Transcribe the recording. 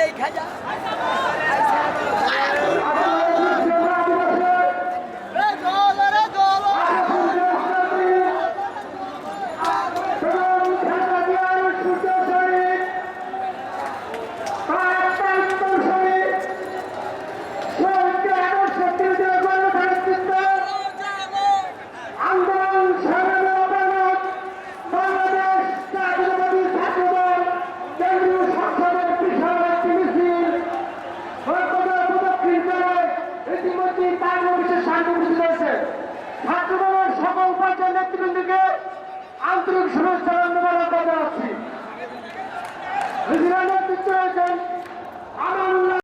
দেখা যায়